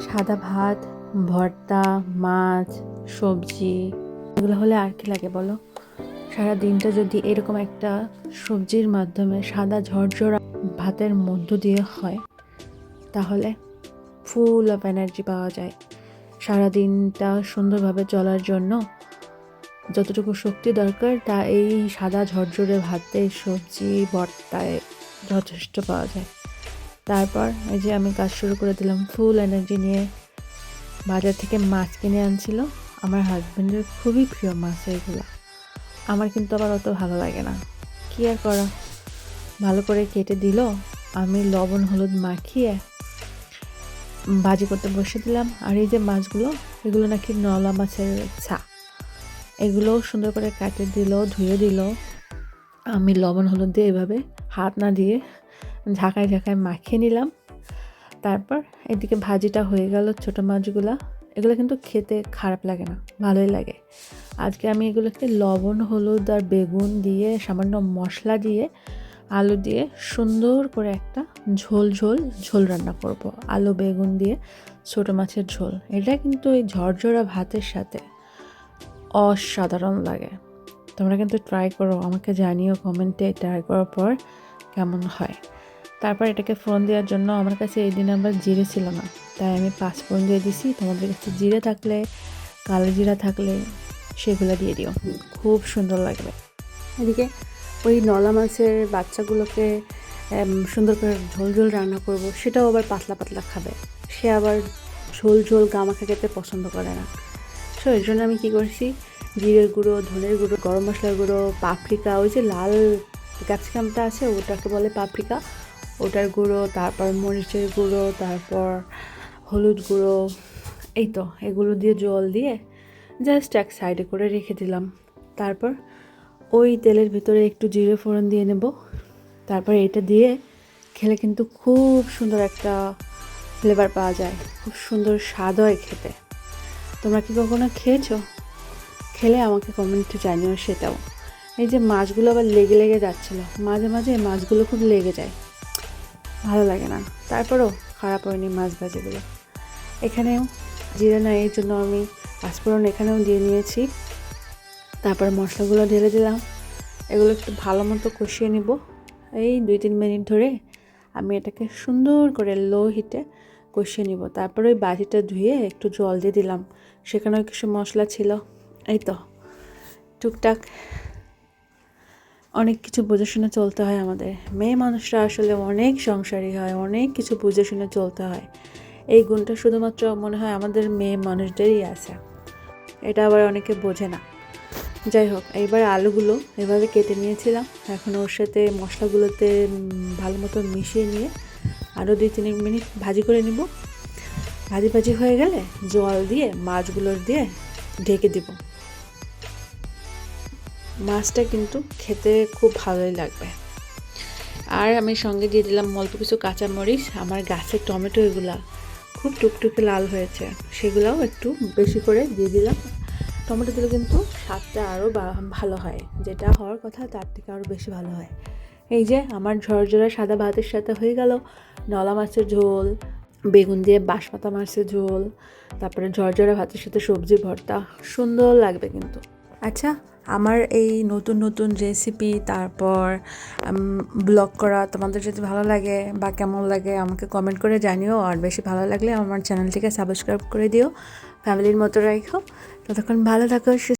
সাদা ভাত, ভর্তা, মাছ, সবজি, এগুলো হলে আর কি লাগে বলো? সারা দিনটা যদি এরকম একটা সবজির মাধ্যমে সাদা ঝরঝরা ভাতের মধ্য দিয়ে হয়, তাহলে ফুল অফ এনার্জি পাওয়া যায়। সারা দিনটা সুন্দরভাবে চলার জন্য যতটুকু শক্তি দরকার, তা এই সাদা ঝরঝরে ভাতে সবজি, ভর্তায় যথেষ্ট পাওয়া যায়। তারপর এই যে আমি কাজ শুরু করে দিলাম ফুল এনার্জি নিয়ে বাজার থেকে মাছ কিনে আনছিল। আমার হাজব্যান্ডের খুবই প্রিয় মাছ এগুলো। আমার কিন্তু আবার অত ভালো লাগে না। কি আর করা? ভালো করে কেটে দিল। আমি লবণ, হলুদ মাখিয়ে ভাজি করতে বসে দিলাম। আর এই যে মাছগুলো, এগুলো নাকি নলা মাছের ছা। এগুলোও সুন্দর করে কাটে দিল, ধুয়ে দিল। আমি লবণ, হলুদ দিয়ে এভাবে হাত না দিয়ে ঝাঁকায় ঝাঁকায় মাখিয়ে নিলাম। তারপর এদিকে ভাজিটা হয়ে গেল ছোটো মাছগুলা। এগুলো কিন্তু খেতে খারাপ লাগে না, ভালোই লাগে। আজকে আমি এগুলোকে লবণ, হলুদ আর বেগুন দিয়ে, সামান্য মশলা দিয়ে, আলু দিয়ে সুন্দর করে একটা ঝোল ঝোল ঝোল রান্না করব। আলু, বেগুন দিয়ে ছোটো মাছের ঝোল। এটা কিন্তু এই ঝরঝরা ভাতের সাথে অসাধারণ লাগে। তোমরা কিন্তু ট্রাই করো, আমাকে জানিও কমেন্টে ট্রাই করার পর কেমন হয়। তারপর এটাকে ফোড়ন দেওয়ার জন্য আমার কাছে এই দিন আবার জিরে ছিল না। তাই আমি পাঁচ ফোড়ন দিয়ে দিছি। তোমাদের কাছে জিরে থাকলে, কালো জিরা থাকলে সেগুলো দিয়ে দিও। খুব সুন্দর লাগবে। এদিকে ওই নলা মাছের বাচ্চাগুলোকে সুন্দর করে ঝোল ঝোল রান্না করব। সেটাও আবার পাতলা পাতলা খাবে। সে আবার ঝোল ঝোল গামাখা খেতে পছন্দ করে না। সো এর জন্য আমি কী করছি? জিরের গুঁড়ো, ধনের গুঁড়ো, গরম মশলার গুঁড়ো পাপরিকা ওই যে লাল ক্যাপসিকামটা আছে, ওটাকে বলে পাপরিকা ওটার গুঁড়ো, তারপর মরিচের গুঁড়ো, তারপর হলুদ গুঁড়ো, এই তো, এগুলো দিয়ে জল দিয়ে জাস্ট এক সাইডে করে রেখে দিলাম। তারপর ওই তেলের ভিতরে একটু জিরে ফোড়ন দিয়ে নেব। তারপর এটা দিয়ে খেলে কিন্তু খুব সুন্দর একটা ফ্লেভার পাওয়া যায়, খুব সুন্দর স্বাদ হয় খেতে। তোমরা কি কখনো খেয়েছো? খেলে আমাকে কমেন্টে জানিও সেটাও। এই যে মাছগুলো আবার লেগে লেগে যাচ্ছিল, মাঝে মাঝে মাছগুলো খুব লেগে যায়। ভালো লাগে না। তারপরেও খারাপ হয়নি মাছ ভাজিগুলো। এখানেও জিরে না, এর জন্য আমি পাঁচফোড়ন এখানেও দিয়ে নিয়েছি। তারপর মশলাগুলো ঢেলে দিলাম। এগুলো একটু ভালো মতো কষিয়ে নিব। এই দুই তিন মিনিট ধরে আমি এটাকে সুন্দর করে লো হিটে কষিয়ে নিব। তারপরে ওই বাটিটা ধুয়ে একটু জল দিয়ে দিলাম। সেখানেও কিছু মশলা ছিল। এই তো, টুকটাক অনেক কিছু বুঝে শুনে চলতে হয় আমাদের। মেয়ে মানুষরা আসলে অনেক সংসারী হয়, অনেক কিছু বুঝে শুনে চলতে হয়। এই গুণটা শুধুমাত্র মনে হয় আমাদের মেয়ে মানুষদেরই আছে। এটা আবার অনেকে বোঝে না। যাই হোক, এইবার আলুগুলো এভাবে কেটে নিয়েছিলাম। এখন ওর সাথে মশলাগুলোতে ভালো মতো মিশিয়ে নিয়ে আরও দুই তিন মিনিট ভাজি করে নিব। ভাজি ভাজি হয়ে গেলে জল দিয়ে মাছগুলোর দিয়ে ঢেকে দিব। মাছটা কিন্তু খেতে খুব ভালোই লাগবে। আর আমি সঙ্গে দিয়ে দিলাম অল্প কিছু কাঁচামরিচ। আমার গাছের টমেটো এগুলা খুব টুকটুকে লাল হয়েছে, সেগুলাও একটু বেশি করে দিয়ে দিলাম। টমেটো দিলে কিন্তু স্বাদটা আরও ভালো হয়। যেটা হওয়ার কথা, তার থেকে আরও বেশি ভালো হয়। এই যে আমার ঝরঝরা সাদা ভাতের সাথে হয়ে গেল নলা মাছের ঝোল, বেগুন দিয়ে বাঁশপাতা মাছের ঝোল, তারপরে ঝরঝরা ভাতের সাথে সবজি ভর্তা। সুন্দর লাগবে কিন্তু। আচ্ছা আমার এই নতুন নতুন রেসিপি তারপর ব্লগ করা তোমাদের যদি ভালো লাগে বা কেমন লাগে আমাকে কমেন্ট করে জানিও। আর বেশি ভালো লাগলে আমার চ্যানেলটিকে সাবস্ক্রাইব করে দিও। ফ্যামিলির মতো রাখো ততক্ষণ ভালো থাকো